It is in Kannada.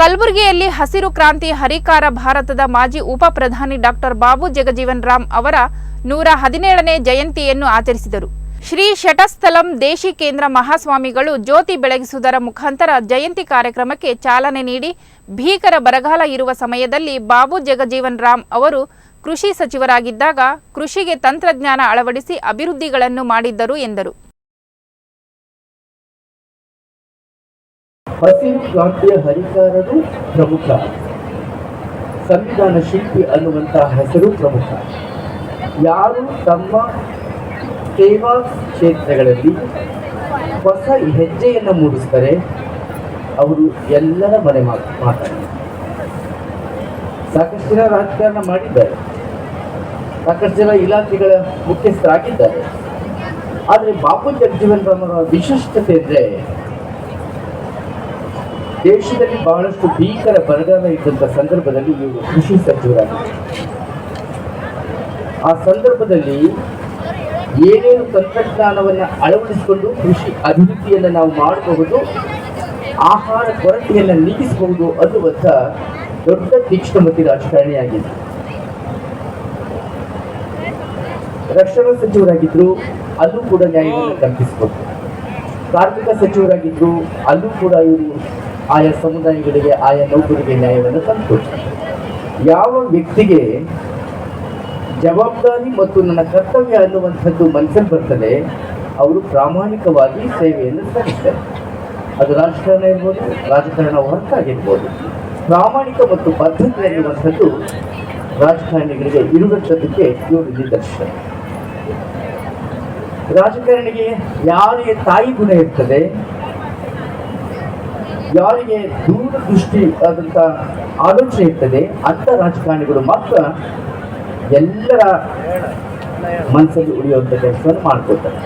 ಕಲಬುರಗಿಯಲ್ಲಿ ಹಸಿರು ಕ್ರಾಂತಿ ಹರಿಕಾರ ಭಾರತದ ಮಾಜಿ ಉಪ ಪ್ರಧಾನಿ ಡಾಕ್ಟರ್ ಬಾಬು ಜಗಜೀವನ್ ರಾಮ್ ಅವರ ನೂರ ಹದಿನೇಳನೇ ಜಯಂತಿಯನ್ನು ಆಚರಿಸಿದರು. ಶ್ರೀ ಶಟಸ್ಥಲಂ ದೇಶಿ ಕೇಂದ್ರ ಮಹಾಸ್ವಾಮಿಗಳು ಜ್ಯೋತಿ ಬೆಳಗಿಸುವುದರ ಮುಖಾಂತರ ಜಯಂತಿ ಕಾರ್ಯಕ್ರಮಕ್ಕೆ ಚಾಲನೆ ನೀಡಿ ಭೀಕರ ಬರಗಾಲ ಇರುವ ಸಮಯದಲ್ಲಿ ಬಾಬು ಜಗಜೀವನ್ ರಾಮ್ ಅವರು ಕೃಷಿ ಸಚಿವರಾಗಿದ್ದಾಗ ಕೃಷಿಗೆ ತಂತ್ರಜ್ಞಾನ ಅಳವಡಿಸಿ ಅಭಿವೃದ್ಧಿಗಳನ್ನು ಮಾಡಿದ್ದರು ಎಂದರು. ಹಸಿರು ಕ್ರಾಂತಿಯ ಹರಿಕಾರರು ಪ್ರಮುಖ. ಸಂವಿಧಾನ ಶಿಲ್ಪಿ ಅನ್ನುವಂತಹ ಹೆಸರು ಪ್ರಮುಖ. ಯಾರು ತಮ್ಮ ಸೇವಾ ಕ್ಷೇತ್ರಗಳಲ್ಲಿ ಹೊಸ ಹೆಜ್ಜೆಯನ್ನು ಮೂಡಿಸ್ತಾರೆ, ಅವರು ಎಲ್ಲರ ಮನೆ ಮಾತು ಸಾಕಷ್ಟು ಜನ ರಾಜಕಾರಣ ಮಾಡಿದ್ದಾರೆ. ಸಾಕಷ್ಟು ಜನ ಇಲಾಖೆಗಳ ಮುಖ್ಯಸ್ಥರಾಗಿದ್ದಾರೆ. ಆದರೆ ಬಾಬು ಜಗಜೀವನ್ ರಾಮರ ವಿಶಿಷ್ಟತೆ ಅಂದರೆ ದೇಶದಲ್ಲಿ ಬಹಳಷ್ಟು ಭೀಕರ ಬರಗಾಲ ಇದ್ದಂಥ ಸಂದರ್ಭದಲ್ಲಿ ಇವರು ಕೃಷಿ ಸಚಿವರಾಗಿದ್ದರು ಆ ಸಂದರ್ಭದಲ್ಲಿ ಏನೇನು ತಂತ್ರಜ್ಞಾನವನ್ನು ಅಳವಡಿಸಿಕೊಂಡು ಕೃಷಿ ಅಭಿವೃದ್ಧಿಯನ್ನು ನಾವು ಮಾಡಬಹುದು, ಆಹಾರ ಕೊರತೆಯನ್ನು ನೀಗಿಸಬಹುದು ಅನ್ನುವಂಥ ದೊಡ್ಡ ತೀಕ್ಷ್ಣಮತಿ ರಾಜಕಾರಣಿಯಾಗಿದೆ ರಕ್ಷಣಾ ಸಚಿವರಾಗಿದ್ದರು ಅಲ್ಲೂ ಕೂಡ ನ್ಯಾಯವನ್ನು ಕಲ್ಪಿಸಬಹುದು. ಕಾರ್ಮಿಕ ಸಚಿವರಾಗಿದ್ದರು ಅಲ್ಲೂ ಕೂಡ ಇವರು ಆಯಾ ಸಮುದಾಯಗಳಿಗೆ, ಆಯಾ ನೌಕರಿಗೆ ನ್ಯಾಯವನ್ನು ತಂದುಕೊಟ್ರು ಯಾವ ವ್ಯಕ್ತಿಗೆ ಜವಾಬ್ದಾರಿ ಮತ್ತು ನನ್ನ ಕರ್ತವ್ಯ ಅನ್ನುವಂಥದ್ದು ಮನಸ್ಸಲ್ಲಿ ಬರ್ತದೆ, ಅವರು ಪ್ರಾಮಾಣಿಕವಾಗಿ ಸೇವೆಯನ್ನು ಸಲ್ಲಿಸ್ತಾರೆ. ಅದು ರಾಜಕಾರಣ ಇರ್ಬೋದು, ರಾಜಕಾರಣ ಹೊರತಾಗಿರ್ಬೋದು. ಪ್ರಾಮಾಣಿಕ ಮತ್ತು ಬದ್ಧತೆ ಅನ್ನುವಂಥದ್ದು ರಾಜಕಾರಣಿಗಳಿಗೆ ಇರುವಂಥದ್ದಕ್ಕೆ ಇವರು ನಿದರ್ಶನ. ರಾಜಕಾರಣಿಗೆ ಯಾರಿಗೆ ತಾಯಿ ಗುಣ ಇರ್ತದೆ ಯಾರಿಗೆ ದೂರದೃಷ್ಟಿ ಆದಂಥ ಆಲೋಚನೆ ಇರ್ತದೆ ಅಂಥ ರಾಜಕಾರಣಿಗಳು ಮಾತ್ರ ಎಲ್ಲರ ಮನಸ್ಸಲ್ಲಿ ಉಳಿಯುವಂಥ ಕೆಲಸವನ್ನು ಮಾಡ್ಕೊತಾರೆ